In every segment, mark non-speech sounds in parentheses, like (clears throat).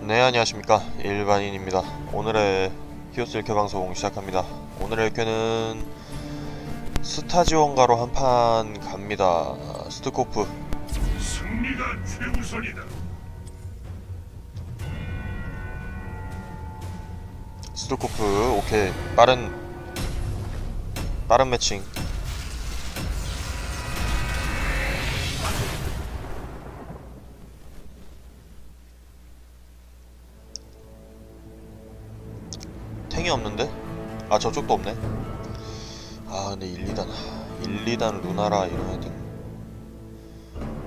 네 안녕하십니까. 일반인입니다. 오늘의 히오스 1회 방송 시작합니다. 오늘의 1회는 스타지원가로 한판 갑니다. 스투코프. 승리가 최우선이다. 스투코프 오케이. 빠른 빠른 매칭 탱이 없는데? 아 저쪽도 없네 아 근데 1, 2단 1, 2단 루나라 이런 애들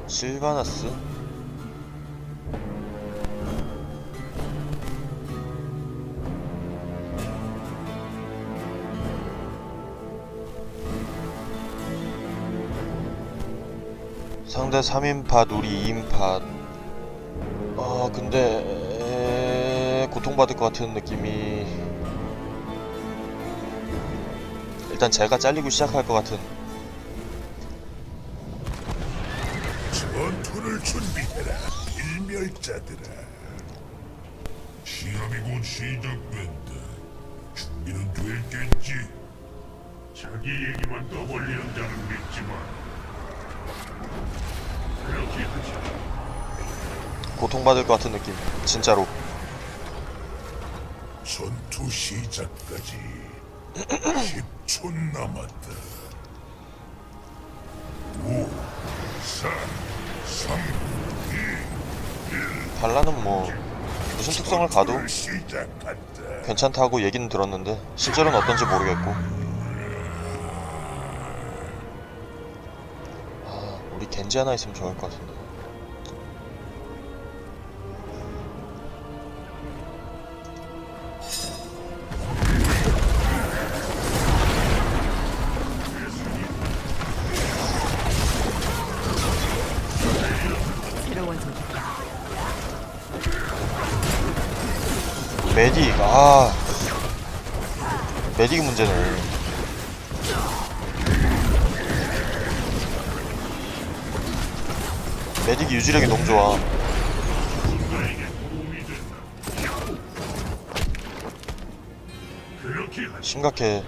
실바나스? 상대 3인팟 우리 2인팟 아 근데 고통받을 것 같은 느낌이 일단 제가 잘리고 시작할 것 같은 전투를 준비해라. 일멸자들아. 시험이 곧 시작된다. 준비는 됐겠지. 자기 얘기만 떠벌리는 자는 믿지 마. 그렇게 하자. 고통받을 것 같은 느낌 진짜로 전투 시작까지 (clears throat) 10 초 남았다. 5, 4, 3, 발라는 뭐 무슨 특성을 가도 시작한다. 괜찮다고 얘기는 들었는데 실제로는 어떤지 모르겠고 아 우리 겐지 하나 있으면 좋을 것 같은데 메딕 아. 메딕이 문제네. 메딕이 유지력이 너무 좋아. 심각해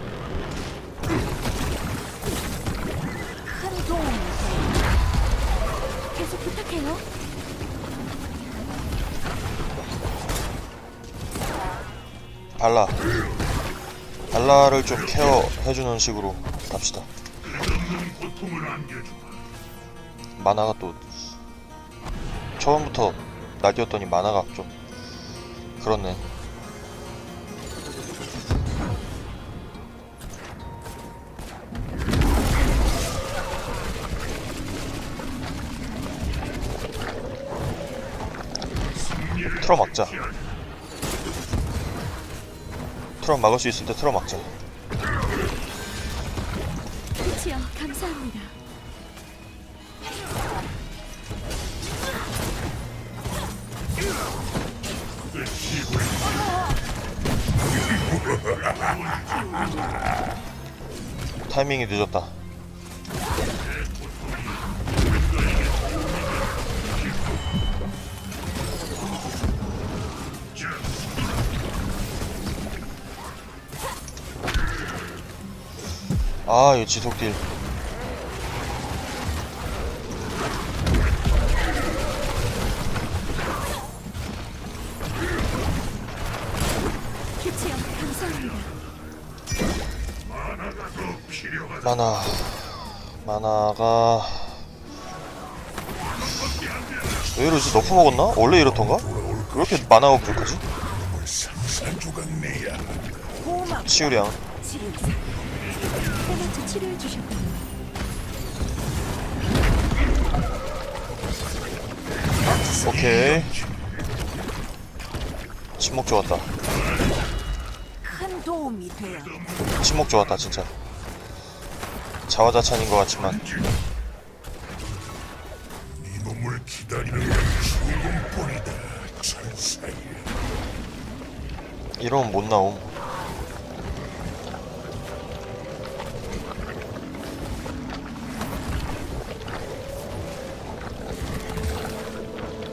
발라. 발라를 좀 케어해주는 식으로 갑시다. 만화가 또 처음부터 낙이었더니 만화가 좀 그렇네. 틀어 막자 틀어 막을 수 있을 때 틀어 막자 그치요. 감사합니다. 타이밍이 늦었다 아 이거 지속딜. 만화 만화가 왜 이러지? 너프 먹었나? 원래 이렇던가? 왜 이렇게 만화가 부족하지? 고막 치유량 때마침 치료해 주셨군요. 오케이 침묵 좋았다 큰 도움이 돼요. 침묵 좋았다 진짜 자화자찬인 것 같지만 네 놈을 기다리는 건 죽음뿐이다. 천사야. 이러면 못 나옴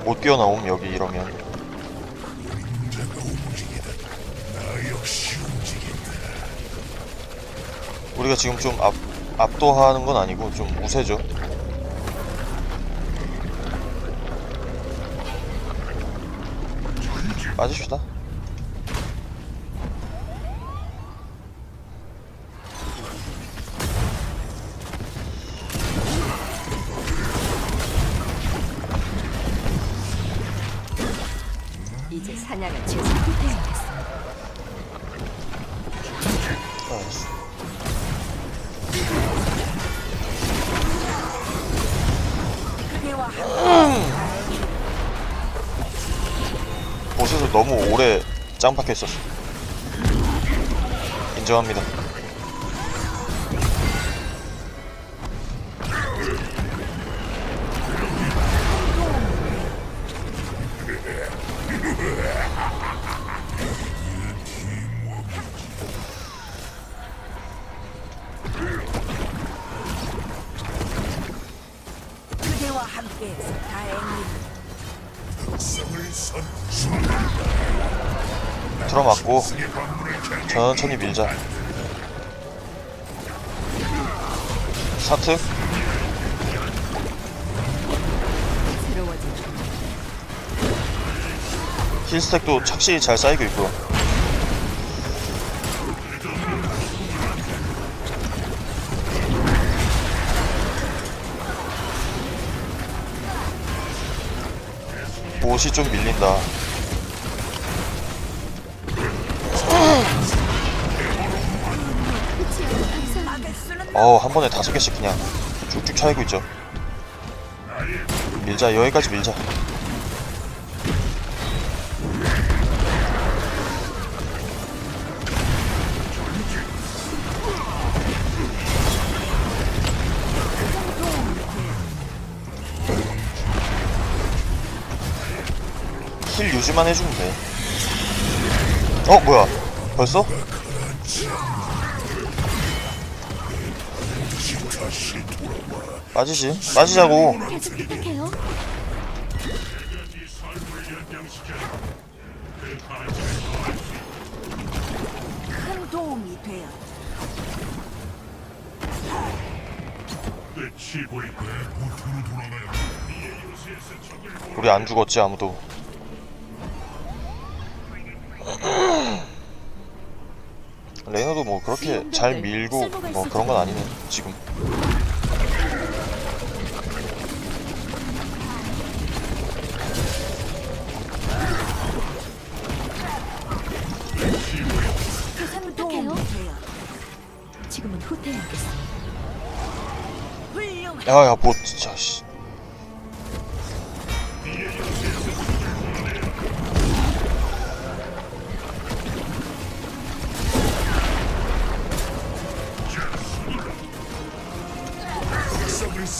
못 뛰어나옴 여기 이러면. 우리가 지금 좀 압, 압도하는 건 아니고 좀 우세죠. 빠집시다. 이제 사냥을 함께 보스도 너무 오래 짱 박혀 있었어. 인정합니다. 함께해서 다행입니다. 장 천천히 밀자. 새로워진 힐스택도 착실히 잘 쌓이고 있고 요. 옷이 좀 밀린다. 어, 한 번에 다섯 개씩 그냥 쭉쭉 차이고 있죠. 밀자, 여기까지 밀자. 힐 유지만 해주면 돼. 어, 뭐야? 벌써? 계속 부탁해요. 큰 도움이 모토로 돌아가야 우리 안 죽었지, 아무도. 그렇게 잘 밀고 뭐 그런 건 아니네, 지금. 큰 도움이 되어 지금은 후퇴해야겠어. 훌륭. 야, 야, 뭐,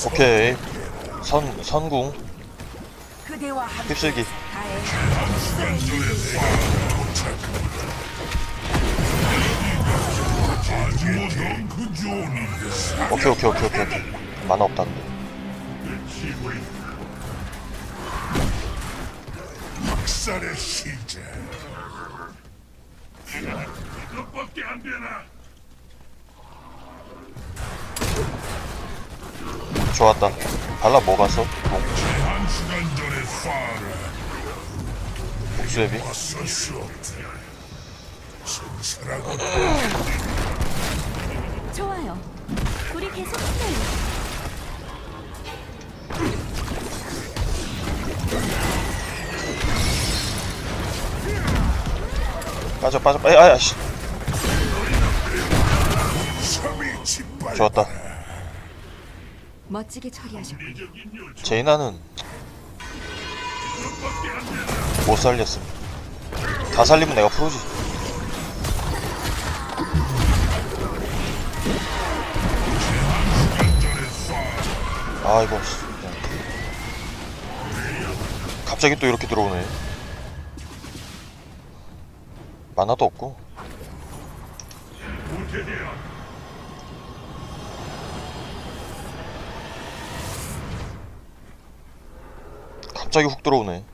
오케이. 선, 선궁. 휩쓸기. 그. 오케이, 오케이, 오케이, 오케이, 오케이. 만화 없다는데. 보이고 학살의 시작. 이것밖에 안 되나? 좋았다. 발라 뭐 갔어? 뭐. 성사라고 좋아요. 우리 계속 후퇴해요. 빠져, 빠져, 빠져. 아야, 씨. 섬이 짓밟. 좋았다. 멋지게 처리하셨고 제이나는 못 살렸음. 다 살리면 내가 프로지. 아이고. 씨. 그냥. 갑자기 또 이렇게 들어오네. 만화도 없고. 갑자기 훅 들어오네.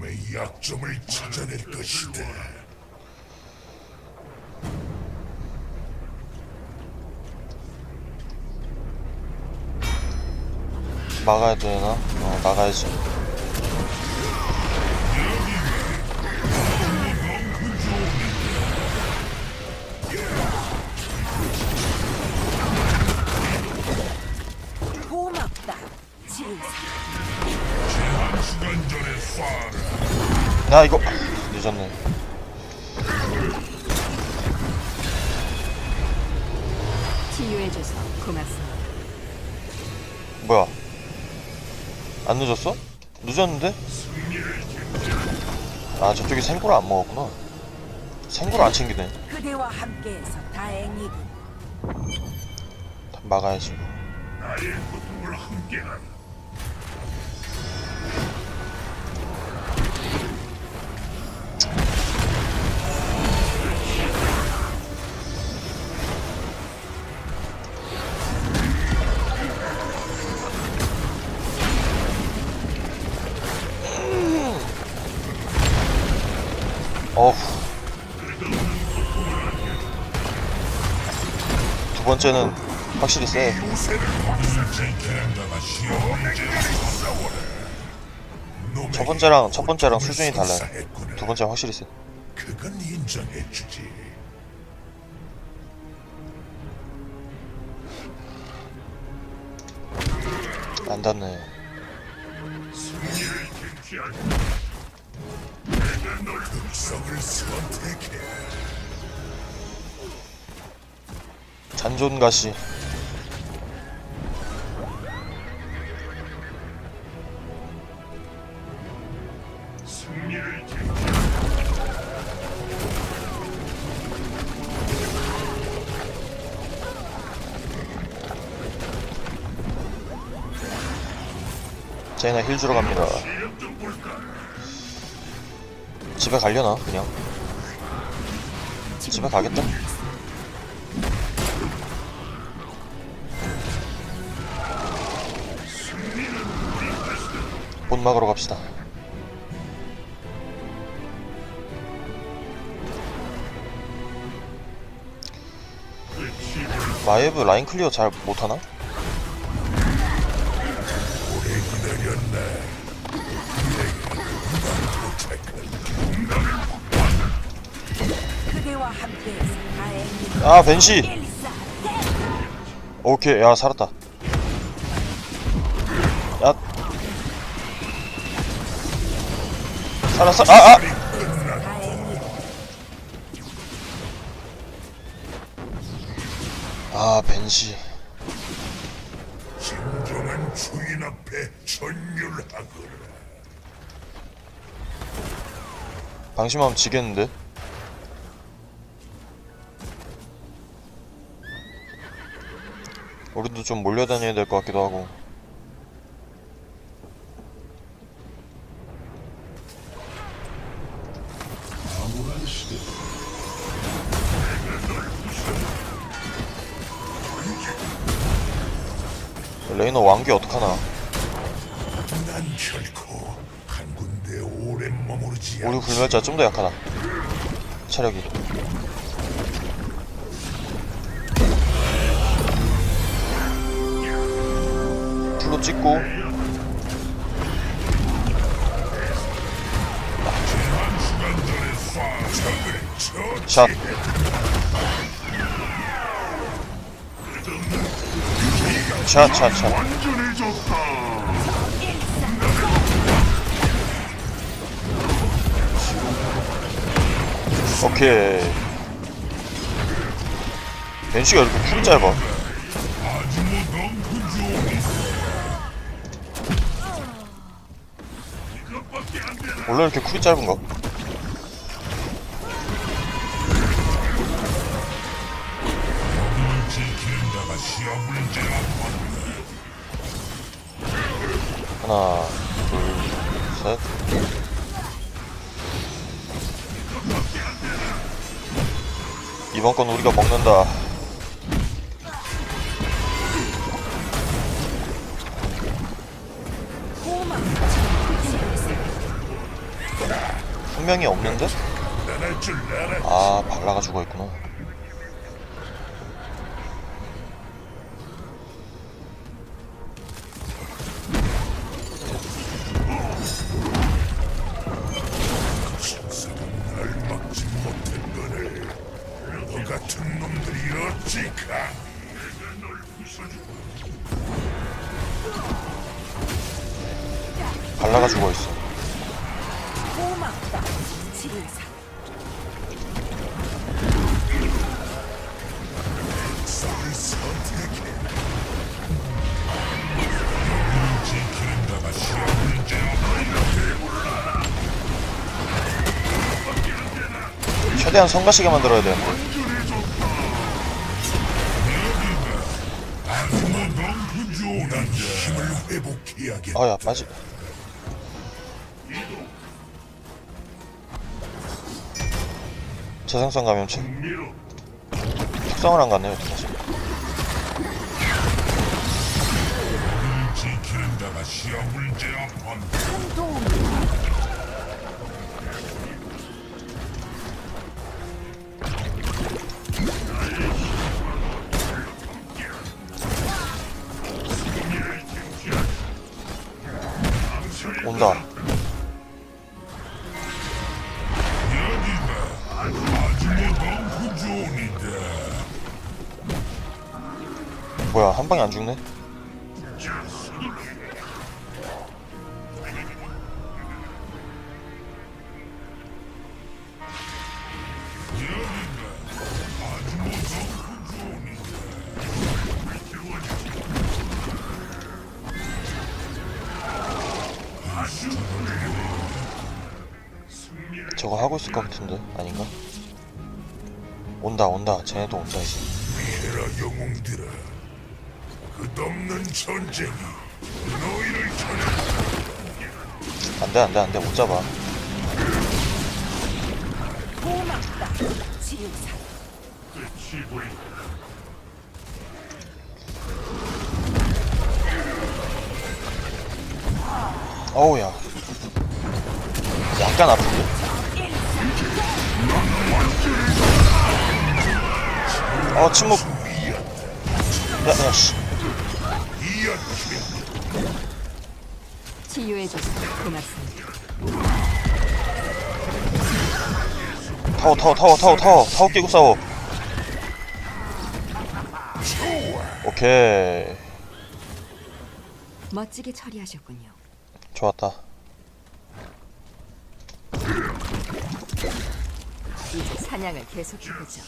내 약점을 찾아낼 것이다. 막아야 되나? 어 나가야지 야 이거 늦었네 치유해줘서 고맙습니다. 뭐야 안 늦었어? 늦었는데? 아 저쪽이 생굴을 안 먹었구나 생굴을 안 챙기네 그대와 함께해서 다행이군. 막아야지. 나의 고통을 함께하 번째는 확실히 세 첫 번째랑 첫 번째랑 수준이 달라요. 두 번째 확실히 세 그건 인정해주지. 안 닿네. 내가 널 흑성을 선택해. 잔존가시. 제이나 힐 주러 갑니다? 집에 가려나 그냥 집에 가겠다 본 막으러 갑시다 마이브 라인 클리어 잘 못하나? 아 벤시. 오케이 야 살았다 살았어 아아 다행이군. 아 벤시 진정한 주인 앞에 전율하거라. 방심하면 지겠는데 우리도 좀 몰려다녀야 될 것 같기도 하고 왕귀 어떡하나? 난 결코 한 군데 오래 머무르지 우리 않. 불멸자 좀 더 약하다. 체력이. 풀로 찍고. 샷 완전해졌다. 오케이. 벤시가 이렇게 풀이 짧아. 원래 이렇게 쿨이 짧은가? 하나, 둘, 셋. 이번 건 우리가 먹는다. 분명히 없는데? 아 발라가 죽어 있구나 최대한 성가시게 만들어야 되는데. 아야 빠지 재생성 감염체. 특성을 안 갔네요 다시. 지 온다. 뭐야 한 방에 안 죽네 온다 온다 쟤네도 온다 이제 해라 영웅들아. 끝없는 전쟁이 너희를 겨냥한다. 안돼 안돼 안돼 못 잡아 고맙다. 치유사. 어우야 약간 아픈데? 어 침묵 야 야 씨 치유해줘서 고맙습니다. 타워 타워 타워 타워 타워 타워 깨고 싸워 오케이 멋지게 처리하셨군요. 좋았다 이제 사냥을 계속해보죠.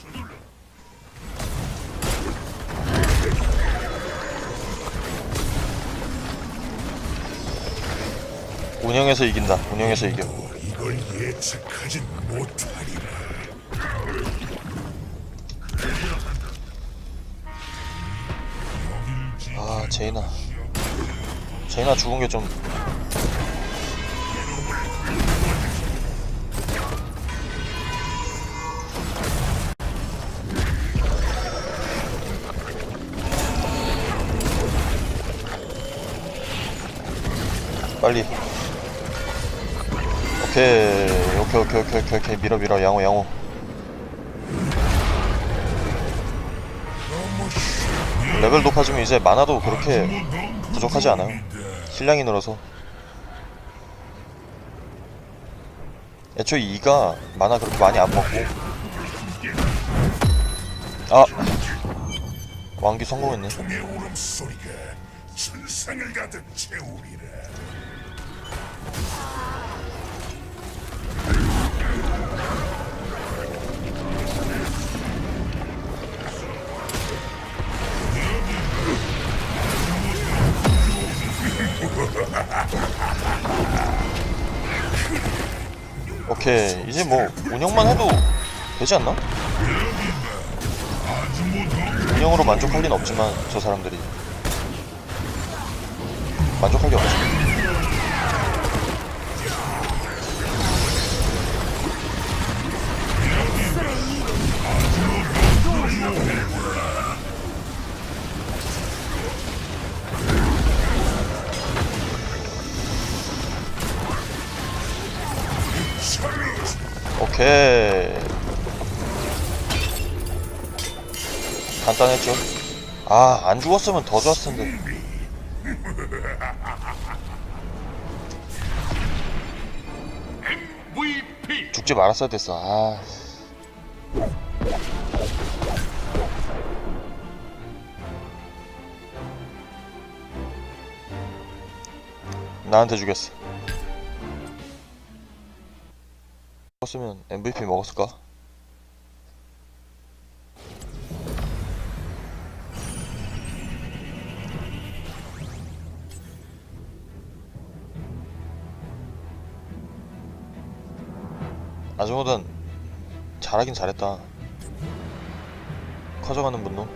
운영에서 이긴다. 운영에서 이겨. 이걸 예측하진 못하리라. 아 제이나. 제이나 죽은 게 좀 빨리. 오케이 오케이 오케이 오케이 오케이 오케이. 밀어 밀어. 양호 양호. 레벨 높아지면 이제 만화도 그렇게 부족하지 않아요. 힐량이 늘어서. 애초에 2가 만화 그렇게 많이 안 먹고. 아! 왕기 성공했네 오케이 이제 뭐 운영만 해도 되지 않나? 운영으로 만족할 리는 없지만 저 사람들이 만족할 게 없지 오케이. 간단했죠? 아 안 죽었으면 더 좋았을 텐데. 죽지 말았어야 됐어. 아. 나한테 주겠어 MVP 먹었을까? 아즈모단 잘하긴 잘했다. 커져가는 분노.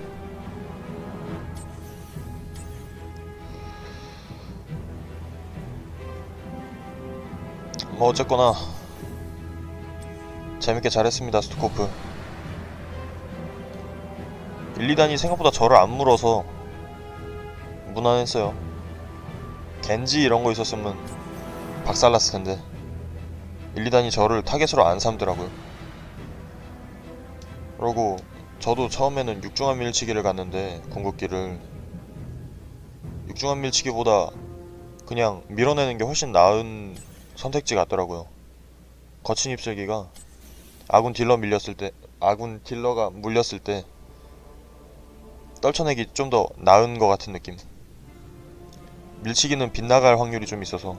뭐 어쨌거나 재밌게 잘했습니다 스투코프. 1, 2단이 생각보다 저를 안 물어서 무난했어요. 겐지 이런 거 있었으면 박살났을 텐데. 1, 2단이 저를 타겟으로 안 삼더라고요. 그러고 저도 처음에는 육중한 밀치기를 갔는데 궁극기를 육중한 밀치기보다 그냥 밀어내는 게 훨씬 나은 선택지 같더라고요. 거친 입술기가 아군 딜러 밀렸을 때 아군 딜러가 물렸을 때 떨쳐내기 좀 더 나은 것 같은 느낌. 밀치기는 빗나갈 확률이 좀 있어서.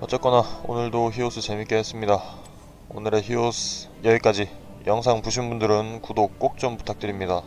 어쨌거나 오늘도 히오스 재밌게 했습니다. 오늘의 히오스 여기까지. 영상 보신 분들은 구독 꼭 좀 부탁드립니다